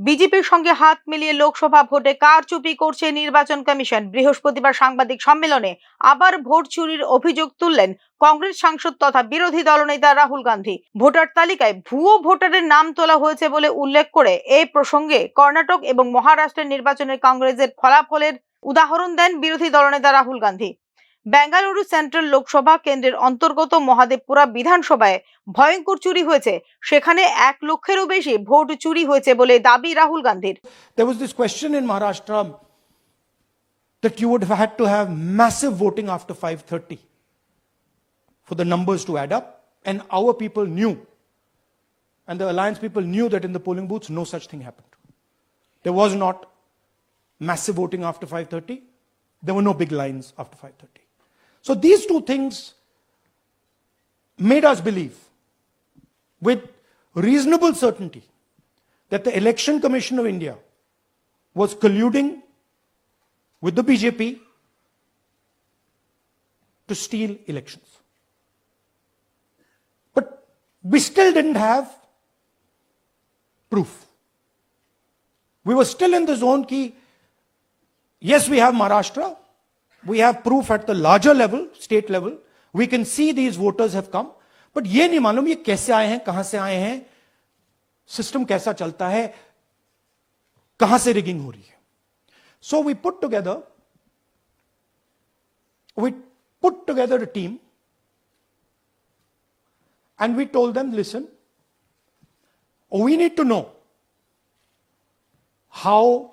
বিজেপির সঙ্গে হাত মিলিয়ে লোকসভা ভোটে কারচুপি করছে নির্বাচন কমিশন। বৃহস্পতিবার সাংবাদিক সম্মেলনে আবার ভোট চুরির অভিযোগ তুললেন কংগ্রেস সাংসদ তথা বিরোধী দলনেতা রাহুল গান্ধী। ভোটার তালিকায় ভুয়ো ভোটারের নাম তোলা হয়েছে বলে উল্লেখ করে এই প্রসঙ্গে কর্ণাটক এবং মহারাষ্ট্রের নির্বাচনের কংগ্রেসের ফলাফলের উদাহরণ দেন বিরোধী দলনেতা রাহুল গান্ধী। বেঙ্গালুরু সেন্ট্রাল লোকসভা কেন্দ্রের অন্তর্গত মহাদেবপুরা বিধানসভায় ভয়ঙ্কর চুরি হয়েছে সেখানে এক লক্ষেরও বেশি ভোট চুরি হয়েছে বলে দাবি রাহুল গান্ধীর There was this question in Maharashtra that you would have had to have massive voting after 5:30 for the numbers to add up, and our people knew, and the alliance people knew that in the polling booths no such thing happened. There was not massive voting after 5:30. There were no big lines after 5:30. So these two things made us believe with reasonable certainty that the Election Commission of India was colluding with the BJP to steal elections. But we still didn't have proof. We were still in the zone key. yes, we have Maharashtra, we have proof at the larger level, state level, we can see these voters have come, but ये नहीं मालूम ये कैसे आए हैं कहां से आए हैं सिस्टम कैसा चलता है कहां से रिगिंग हो रही है so we put together we put together a team and we told them listen we need to know how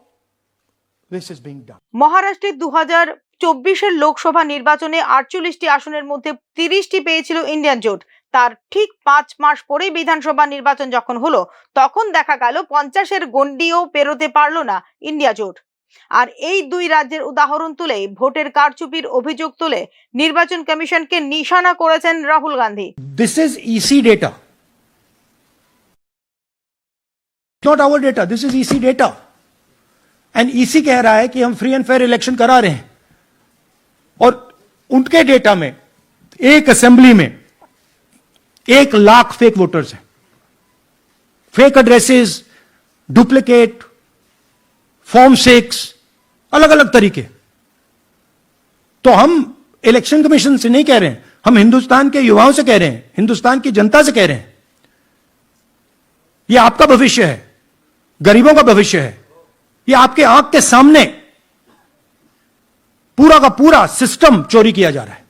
this is being done মহারাষ্ট্রে দু হাজার চব্বিশের লোকসভা নির্বাচনে আটচল্লিশটি আসনের মধ্যে তিরিশটি পেয়েছিল ইন্ডিয়ান জোট তার ঠিক পাঁচ মাস পরেই বিধানসভা নির্বাচন যখন হলো তখন দেখা গেল পঞ্চাশের গন্ডিও পেরোতে পারলো না ইন্ডিয়া জোট আর এই দুই রাজ্যের উদাহরণ তুলে ভোটের কারচুপির অভিযোগ তুলে নির্বাচন কমিশনকে নিশানা করেছেন Rahul Gandhi This is EC data. It's not our data, this is EC data. And EC कह रहा है कि हम फ्री एंड फेयर इलेक्शन करा रहे हैं और उनके डेटा में, एक असेंबली में, एक लाख फेक वोटर्स हैं। Fake addresses duplicate form six अलग अलग तरीके। तो हम इलेक्शन कमीशन से नहीं कह रहे हैं, हम हिंदुस्तान के युवाओं से कह रहे हैं, हिंदुस्तान की जनता से कह रहे हैं। यह आपका भविष्य है, गरीबों का भविष्य है यह आपके आँख के सामने पूरा का पूरा सिस्टम चोरी किया जा रहा है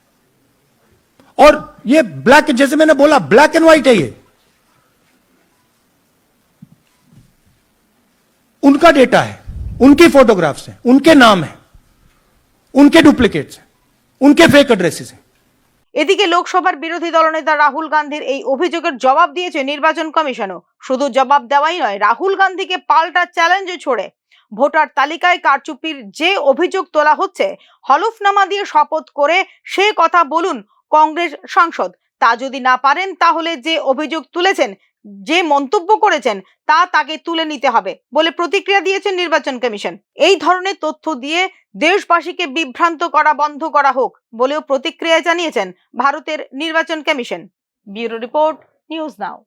और ये ब्लैक जैसे मैंने बोला ब्लैक एंड व्हाइट है ये उनका डेटा है उनकी फोटोग्राफ्स हैं उनके नाम है उनके डुप्लीकेट्स हैं उनके फेक एड्रेसेस हैं এদিকে লোকসভার বিরোধী দলনেতা রাহুল গান্ধীর এই অভিযোগের জবাব দিয়েছে নির্বাচন কমিশনও শুধু জবাব দেওয়াই নয়, রাহুল গান্ধীকে পাল্টা চ্যালেঞ্জও ছড়ে। ভোটার তালিকায় কারচুপির যে অভিযোগ তোলা হচ্ছে, হলফনামা দিয়ে শপথ করে সে কথা বলুন কংগ্রেস সাংসদ। তা যদি না পারেন, তাহলে যে অভিযোগ তুলেছেন, যে মন্তব্য করেছেন, তা তাকে তুলে নিতে হবে বলে প্রতিক্রিয়া দিয়েছেন নির্বাচন কমিশন। এই ধরনের তথ্য দিয়ে দেশবাসীকে বিভ্রান্ত করা বন্ধ করা হোক বলেও প্রতিক্রিয়া জানিয়েছেন ভারতের নির্বাচন commission. Bureau report, news now.